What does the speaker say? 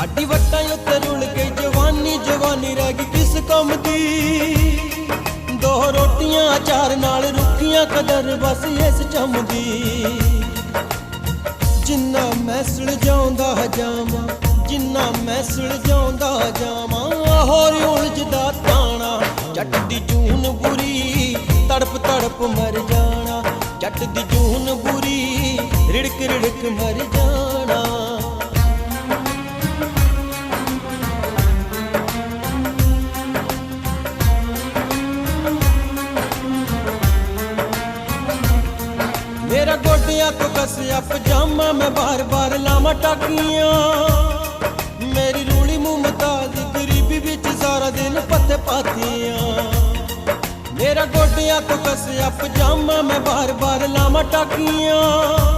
ਸਾਡੀ ਵੱਟਾਂ ਉੱਤੇ ਰੁਲ ਕੇ ਜਵਾਨੀ ਜਵਾਨੀ ਰਹਿ ਗਈ ਕਿਸ ਕੰਮ ਦੀ? ਦੋ ਰੋਟੀਆਂ, ਅਚਾਰ ਨਾਲ ਰੁੱਖੀਆਂ ਕਦਰ ਬਸ ਇਸ ਚੰਮ ਜਿੰਨਾ ਮੈਂ ਸੁਲਝਾਉਂਦਾ ਜਾਵਾਂ ਜਿੰਨਾ ਮੈਂ ਸੁਲਝਾਉਂਦਾ ਜਾਵਾਂ ਹੋਰ ਉਲਝਦਾ ਤਾਣਾ। ਜੱਟ ਦੀ ਜੂਨ ਬੁਰੀ, ਤੜਪ ਤੜਪ ਮਰ ਜਾਣਾ। ਜੱਟ ਦੀ ਜੂਨ ਬੁਰੀ, ਰਿੜਕ ਰਿੜਕ ਮਰ ਜਾਣਾ ਕੱਸਿਆ ਪਜਾਮਾ ਮੈਂ ਬਾਰ-ਬਾਰ ਲਾਵਾਂ ਟਾਕੀਆਂ। ਮੇਰੀ ਰੂਲੀ ਮੁਮਤਾਜ਼, ਗਰੀਬੀ ਵਿੱਚ ਸਾਰਾ ਦਿਨ ਪੱਤੇ ਪਾਤੀਆਂ। ਮੇਰਾ ਗੋਡਿਆਂ ਤੋਂ ਕੱਸਿਆ ਪਜਾਮਾ ਮੈਂ ਬਾਰ-ਬਾਰ ਲਾਵਾਂ ਟਾਕੀਆਂ।